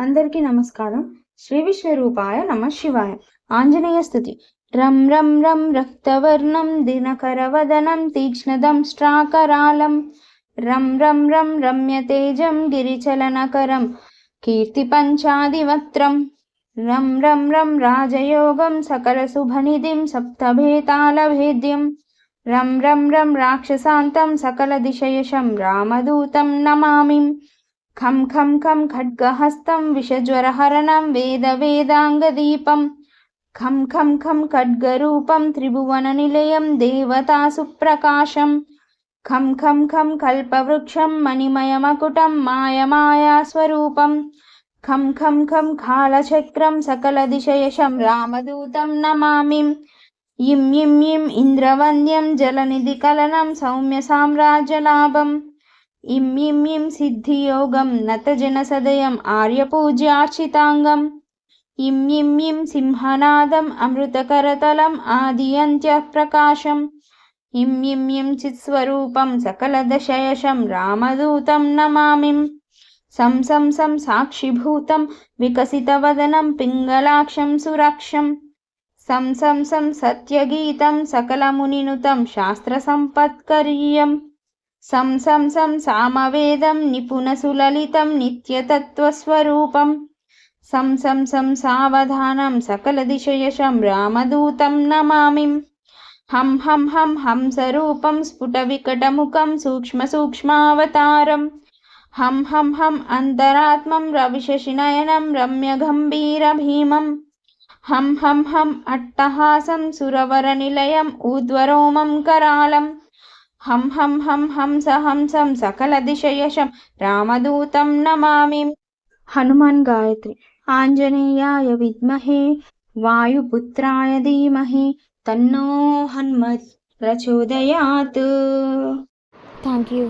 అందరికీ నమస్కారం. శ్రీ విశ్వరూపాయ నమ శివాయ. ఆంజనేయ స్థుతి. రం రం రం రక్తవర్ణం దినకరవదనం తీక్ష్ణదంష్ట్రాకరాళం రం రం రం రమ్యతేజం గిరిచలనకరం కీర్తిపంచాదివక్త్రం రం రం రం రాజయోగం సకలశుభనిధిం సప్తభేతాళభేద్యం రం రం రం రాక్షసాంతం సకలదిశయశం రామదూతం నమామిం. ఖం ఖం ఖం ఖడ్గహస్తం విషజ్వరహరణం వేద వేదాంగదీపం ఖం ఖం ఖం ఖడ్గరూపం త్రిభువననిలయం దేవతాసుప్రకాశం ఖం ఖం ఖం కల్పవృక్షం మణిమయమకుటం మాయమాయాస్వరూపం ఖం ఖం ఖం కాలచక్రం సకలదిశయశం రామదూతం నమామిం ఇం ఇం ఇం ఇంద్రవంద్యం జలనిధి కలనం సౌమ్య సామ్రాజ్యలాభం ఇం ఇం ఇం సిద్ధియోగం నతజనసదయం ఆర్యపూజ్యార్చితాంగం ఇం ఇం ఇం సింహనాదం అమృతకరతలం ఆది అంత్యప్రకాశం ఇం ఇం ఇం చిత్స్వరూపం సకలదశయశం రామదూతం నమామిం. సం సం సం సాక్షిభూతం వికసితవదనం పింగళాక్షం సురక్షం. సం సం సం సత్యగీతం సకలమునినుతం శాస్త్రసంపత్కరీయం సం సం సం సామవేదం నిపుణసులలితం నిత్యతత్వస్వరూపం. సం సం సం సావధానం సకలదిశయశం రామదూతం నమామిం. హం హం హం హంసరూపం స్ఫుటవికటముఖం సూక్ష్మసూక్ష్మావతారం. హం హం హం అంతరాత్మం రవిశశినయనం రమ్యగంభీరభీమం. హం హం హం అట్టహాసం సురవరనిలయం ఊద్వరోమం కరాళం. హం హం హం హంస హంసం సకలదిశయశం రామదూతం నమామి. హనుమాన్ గాయత్రి. ఆంజనేయాయ విద్మహే వాయుపుత్రాయ ధీమహి తన్నో హనుమత్ ప్రచోదయాత్ థ్యాంక్ యూ